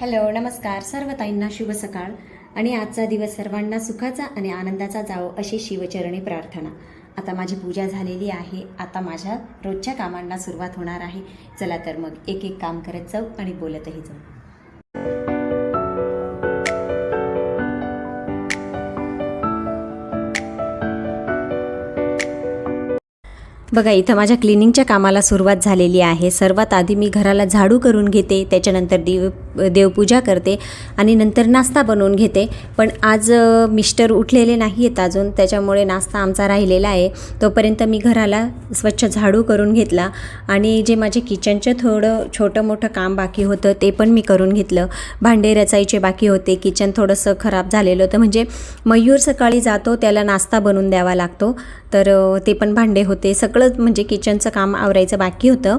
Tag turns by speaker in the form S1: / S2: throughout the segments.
S1: Hello नमस्कार. सर्व ताईंना शुभ सकाळ. आणि आजचा दिवस सर्वांना सुखाचा आणि आनंदाचा जावो अशी शिवचरणी प्रार्थना. आता माझी पूजा झालेली आहे. आता माझ्या रोजच्या कामांना सुरुवात होणार आहे. चला तर मग एक एक काम करत जाऊ आणि बोलतही जाऊ. बघा इथं माझ्या क्लिनिंगच्या कामाला सुरुवात झालेली आहे. सर्वात आधी मी घराला झाडू करून घेते. त्याच्यानंतर देव देवपूजा करते आणि नंतर नाश्ता बनवून घेते. पण आज मिस्टर उठलेले नाही आहेत अजून त्याच्यामुळे नाश्ता आमचा राहिलेला आहे. तोपर्यंत मी घराला स्वच्छ झाडू करून घेतला आणि जे माझे किचनचं थोडं छोटं मोठं काम बाकी होतं ते पण मी करून घेतलं. भांडे रचायचे बाकी होते किचन थोडंसं खराब झालेलं होतं. म्हणजे मयूर सकाळी जातो त्याला नाश्ता बनवून द्यावा लागतो. तर ते पण भांडे होते. सगळं म्हणजे किचनचं काम आवरायचं बाकी होतं.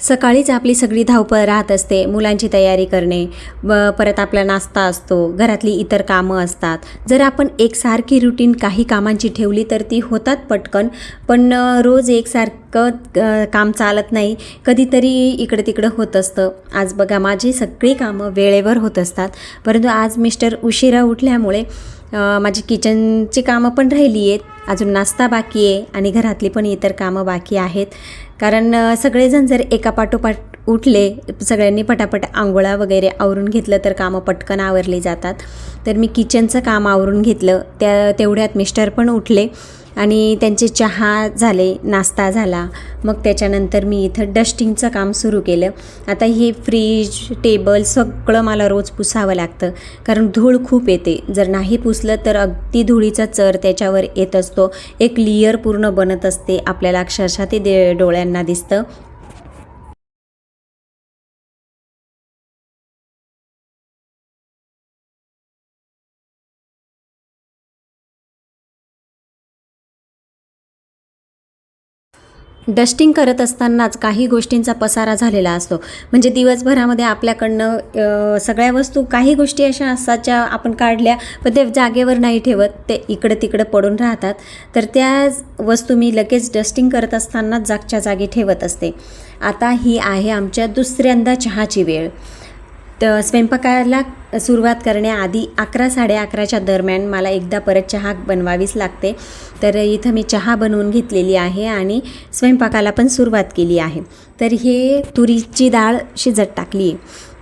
S1: सकाळीच आपली सगळी धावपळ राहत असते मुलांची तयारी करणे व परत आपला नाश्ता असतो घरातली इतर कामं असतात. जर आपण एकसारखी रुटीन काही कामांची ठेवली तर ती होतात पटकन पण रोज एकसारखं काम चालत नाही कधीतरी इकडं तिकडं होत असतं. आज बघा माझी सगळी कामं वेळेवर होत असतात. परंतु आज मिस्टर उशिरा उठल्यामुळे माझी किचनची कामं पण राहिली आहेत. अजून नाश्ता बाकी आहे आणि घरातली पण इतर कामं बाकी आहेत. कारण सगळेजण जर एका पाठोपाठ उठले सगळ्यांनी पटापट आंघोळा वगैरे आवरून घेतलं तर कामं पटकन आवरली जातात. तर मी किचनचं काम आवरून घेतलं. त्या तेवढ्यात मिस्टर पण उठले आणि त्यांचे चहा झाले नाश्ता झाला. मग त्याच्यानंतर मी इथं डस्टिंगचं काम सुरू केलं. आता हे फ्रीज टेबल सगळं मला रोज पुसावं लागतं. कारण धूळ खूप येते. जर नाही पुसलं तर अगदी धुळीचा चर त्याच्यावर येत असतो. एक लियर पूर्ण बनत असते. आपल्याला अक्षरशः ते दे डोळ्यांना दिसतं. डस्टिंग करत असतानाच काही गोष्टींचा पसारा झालेला असतो. म्हणजे दिवसभरामध्ये आपल्याकडनं सगळ्या वस्तू काही गोष्टी अशा असतात ज्या आपण काढल्या पण ते जागेवर नाही ठेवत ते इकडं तिकडं पडून राहतात. तर त्या वस्तू मी लगेच डस्टिंग करत असतानाच जागच्या जागी ठेवत असते. आता ही आहे आमच्या दुसऱ्यांदा चहाची वेळ. तर स्वयंपाकाला सुरुवात करण्याआधी अकरा साडे अकराच्या दरम्यान मला एकदा परत चहा बनवावीच लागते. तर इथं मी चहा बनवून घेतलेली आहे आणि स्वयंपाकाला पण सुरुवात केली आहे. तर हे तुरीची डाळ शिजत टाकली. आहे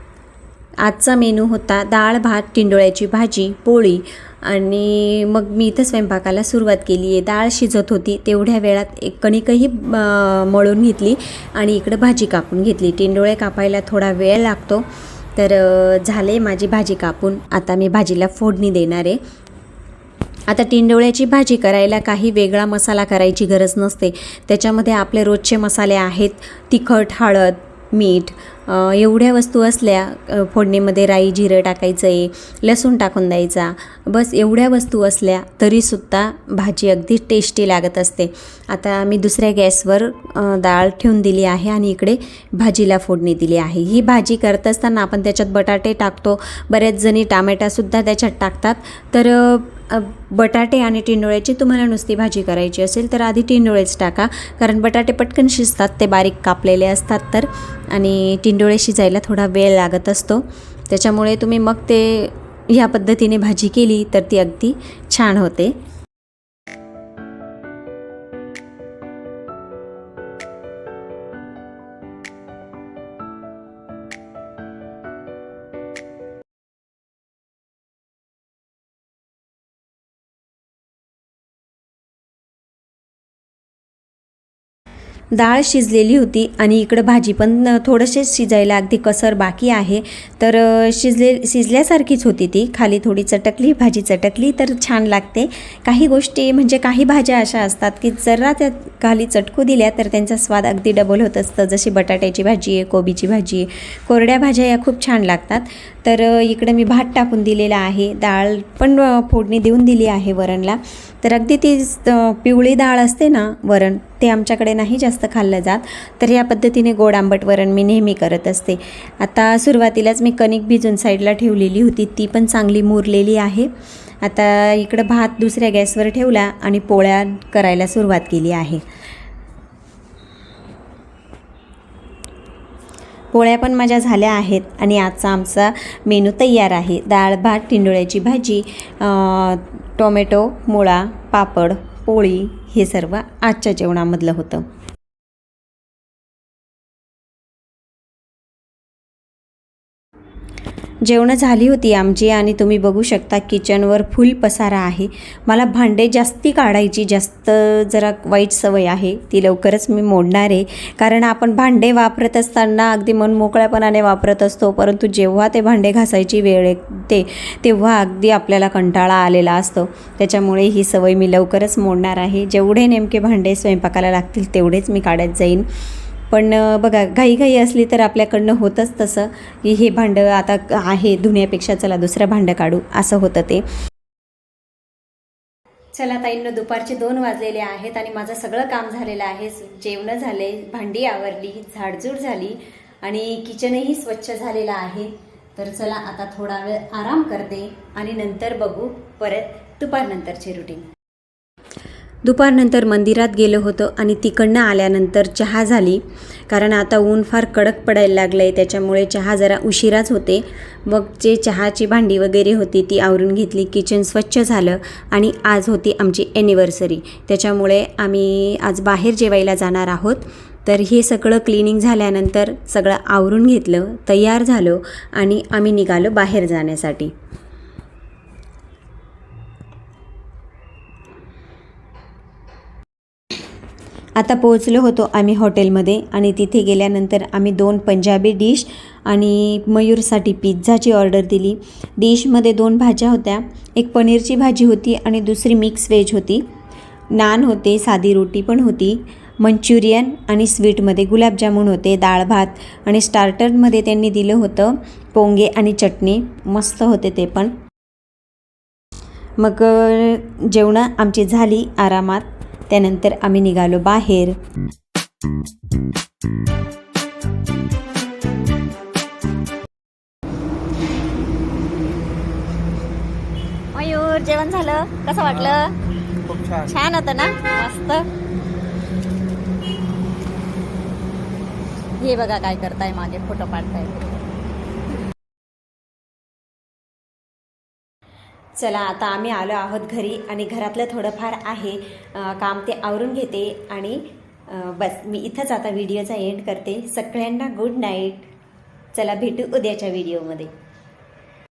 S1: आजचा मेनू होता डाळ भात टिंडोळ्याची भाजी पोळी आणि मग मी इथं स्वयंपाकाला सुरुवात केली आहे. डाळ शिजत होती तेवढ्या वेळात एक कणिकही मळून घेतली आणि इकडं भाजी कापून घेतली. टिंडोळे कापायला थोडा वेळ लागतो. तर झाले माझी भाजी कापून. आता मी भाजीला फोडणी देणार आहे. आता टिंडोळ्याची भाजी करायला काही वेगळा मसाला करायची गरज नसते. त्याच्यामध्ये आपले रोजचे मसाले आहेत तिखट हळद मीठ एवढ्या वस्तू असल्या फोडणीमध्ये राई जिरं टाकायचं आहे लसूण टाकून द्यायचा. बस एवढ्या वस्तू असल्या तरीसुद्धा भाजी अगदी टेस्टी लागत असते. आता मी दुसऱ्या गॅसवर डाळ ठेवून दिली आहे आणि इकडे भाजीला फोडणी दिली आहे. ही भाजी करत असताना आपण त्याच्यात बटाटे टाकतो. बऱ्याच जणी टामॅटासुद्धा त्याच्यात टाकतात. तर बटाटे आणि टिंडोळ्याची तुम्हाला नुसती भाजी करायची असेल तर आधी टिंडोळेच टाका. कारण बटाटे पटकन शिजतात ते बारीक कापलेले असतात तर. आणि टिंडोळे शिजायला थोडा वेळ लागत असतो. त्याच्यामुळे तुम्ही मग ते ह्या पद्धतीने भाजी केली तर ती अगदी छान होते. डाळ शिजलेली होती आणि इकडं भाजी पण थोडंसे शिजायला अगदी कसर बाकी आहे. तर शिजले शिजल्यासारखीच होती ती. खाली थोडी चटकली भाजी चटकली तर छान लागते. काही गोष्टी म्हणजे काही भाज्या अशा असतात की जरा त्या खाली चटकू दिल्या तर त्यांचा स्वाद अगदी डबल होत असतं. जशी बटाट्याची भाजी आहे कोबीची भाजी आहे कोरड्या भाज्या या खूप छान लागतात. तर इकडं मी भात टाकून दिलेला आहे. डाळ पण फोडणी देऊन दिली आहे वरणला. तर अगदी ती पिवळी डाळ असते ना वरण ते आमच्याकडे नाही जास्त खाल्लं जात. तर या पद्धतीने गोड आंबट वरण मी नेहमी करत असते. आता सुरुवातीलाच मी कणिक भिजून साईडला ठेवलेली होती. ती पण चांगली मुरलेली आहे. आता इकडं भात दुसऱ्या गॅसवर ठेवला आणि पोळ्या करायला सुरुवात केली आहे. पोळ्या पण माझ्या झाल्या आहेत आणि आजचा आमचा मेनू तयार आहे. डाळ भात टिंडोळ्याची भाजी टोमॅटो मुळा पापड पोळी हे सर्व आजच्या जेवणामधलं होतं. जेवणं झाली होती आमची आणि तुम्ही बघू शकता किचनवर फुल पसारा आहे. मला भांडे जास्ती काढायची जास्त जरा वाईट सवय आहे. ती लवकरच मी मोडणार आहे. कारण आपण भांडे वापरत असताना अगदी मन मोकळ्यापणाने वापरत असतो परंतु जेव्हा ते भांडे घासायची वेळ येते तेव्हा अगदी आपल्याला कंटाळा आलेला असतो. त्याच्यामुळे ही सवय मी लवकरच मोडणार आहे. जेवढे नेमके भांडे स्वयंपाकाला लागतील तेवढेच मी काढत जाईन. पण बघा बघा घाईघाई असली तर आपल्याकडनं होतंच तसं की हे भांडं आता आहे धुण्यापेक्षा चला दुसरं भांडं काढू असं होतं ते. चला ताईंनं दुपारचे दोन वाजलेले आहेत आणि माझं सगळं काम झालेलं आहे. जेवणं झाले भांडी आवरली झाडझूड झाली आणि किचनही स्वच्छ झालेलं आहे. तर चला आता थोडा वेळ आराम करते आणि नंतर बघू परत दुपारनंतरचे रुटीन दुपारनंतर मंदिरात गेलो होतो आणि तिकडनं आल्यानंतर चहा झाली. कारण आता ऊन फार कडक पडायला लागलं आहे त्याच्यामुळे चहा जरा उशिराच होते. मग जे चहाची भांडी वगैरे होती ती आवरून घेतली. किचन स्वच्छ झालं आणि आज होती आमची ॲनिव्हर्सरी त्याच्यामुळे आम्ही आज बाहेर जेवायला जाणार आहोत. तर हे सगळं क्लिनिंग झाल्यानंतर सगळं आवरून घेतलं तयार झालो आणि आम्ही निघालो बाहेर जाण्यासाठी. आता पोहोचलो होतो आम्ही हॉटेलमध्ये आणि तिथे गेल्यानंतर आम्ही दोन पंजाबी डिश आणि मयूरसाठी पिझ्झाची ऑर्डर दिली. डिशमध्ये दोन भाज्या होत्या. एक पनीरची भाजी होती आणि दुसरी मिक्स व्हेज होती. नान होते साधी रोटी पण होती. मंचुरियन आणि स्वीटमध्ये गुलाबजामुन होते डाळ भात आणि स्टार्टरमध्ये त्यांनी दिलं होतं पोंगे आणि चटणी. मस्त होते ते पण. मग जेवणं आमची झाली आरामात. त्यानंतर आम्ही निघालो बाहेर. मयूर जेवण झालं? कसं वाटलं?
S2: खूप छान.
S1: छान होतं ना? मस्त. हे बघा काय करताय मागे फोटो काढताय चला आता आम्ही आलो आहोत घरी आणि घरातलं थोडंफार आहे काम ते आवरून घेते आणि बस मी इथंच आता व्हिडिओचा एंड करते. सगळ्यांना गुड नाईट चला भेटू उद्याच्या व्हिडिओमध्ये